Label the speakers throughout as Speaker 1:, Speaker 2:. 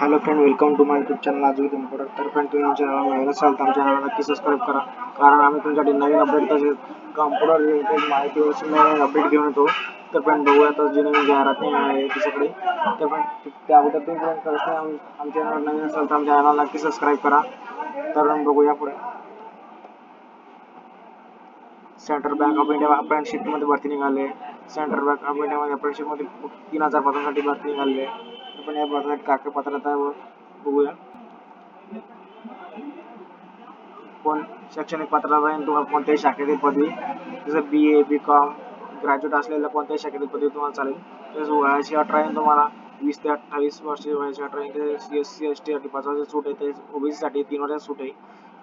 Speaker 1: Hello friend welcome to my YouTube channel आज with importer तर friend तुम्ही आमच्या चॅनल नवीन असाल तर आमच्या चॅनलला नक्की सबस्क्राईब करा. कारण आम्ही तुमच्यासाठी नवीन अपडेट तसेच कॉम्प्युटर रिलेटेड माहिती नवीन अपडेट घेऊन येतो. तर फ्रेंड बघूया तर जी नवीन जाहिराती आहे तिच्याकडे तर फ्रेंड त्याबद्दल तुम्ही फ्रेंड करत आमच्या चॅनल नवीन असाल तर आमच्या चॅनलला नक्की सबस्क्राईब करा. तर बघूया पुढे. सेंट्रल बँक ऑफ इंडिया अप्रेंटिसशिपमध्ये भरती निघाले. सेंट्रल बँक ऑफ इंडियामध्ये अप्रेंटिसशिपमध्ये तीन हजार पदांसाठी भरती निघाली. आहे या पदासाठी कागदपत्राचा बघूया कोण शैक्षणिक पात्रता तुम्हाला कोणत्याही पदवी जसं B A B Com graduate असलेल्या कोणत्याही शाखेतील पदवी तुम्हाला चालेल तसेच वयाची अठरा तुम्हाला वीस ते अठ्ठावीस वर्ष वयाची अठरा आहे एस सी एस टी पाच वर्ष सूट आहे ते तीन वर्षाची सूट आहे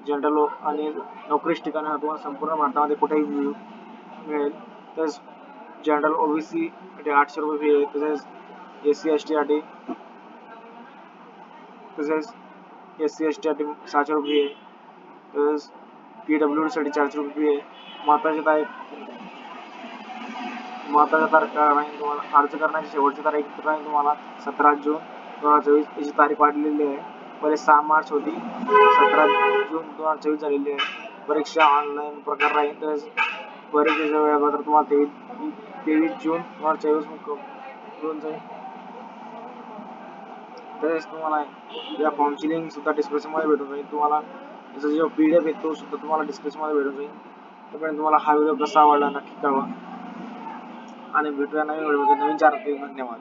Speaker 1: जनरल आणि संपूर्ण भारतामध्ये कुठेही मिळेल तसेच जनरल ओबीसी आठशे रुपये फ़ी आहे तसेच एस तसेच सहाशे रुपये तसेच डब्ल्यू डीसाठी चारशे रुपये फ़ी आहे महत्त्वाची तारीख महत्त्वाच्या तारखा राहील तुम्हाला अर्ज़ करण्याची शेवटची तारीख राहील तुम्हाला सतरा जून दोन हज़ार चोवीस याची तारीख वाढलेली आहे पहिले सहा मार्च होती सतरा जून दोन हज़ार चोवीस झालेली आहे परीक्षा ऑनलाईन प्रकार राहील तसेच परीक्षेचं वेळापत्रक तुम्हाला तेवीस तेवीस जून दोन हज़ार चोवीस मिळून जाईल तुम्हाला या फॉर्मची लिंक सुद्धा डिस्क्रिप्शनमध्ये भेटून जाईल. तुम्हाला त्याचा जो पी डी एफ आहे तो सुद्धा तुम्हाला डिस्क्रिप्शनमध्ये भेटून जाईल. तोपर्यंत तुम्हाला हा व्हिडिओ कसा आवडला नक्की कळवा. आणि भेटूया नवीन व्हिडिओ नवीन चार धन्यवाद.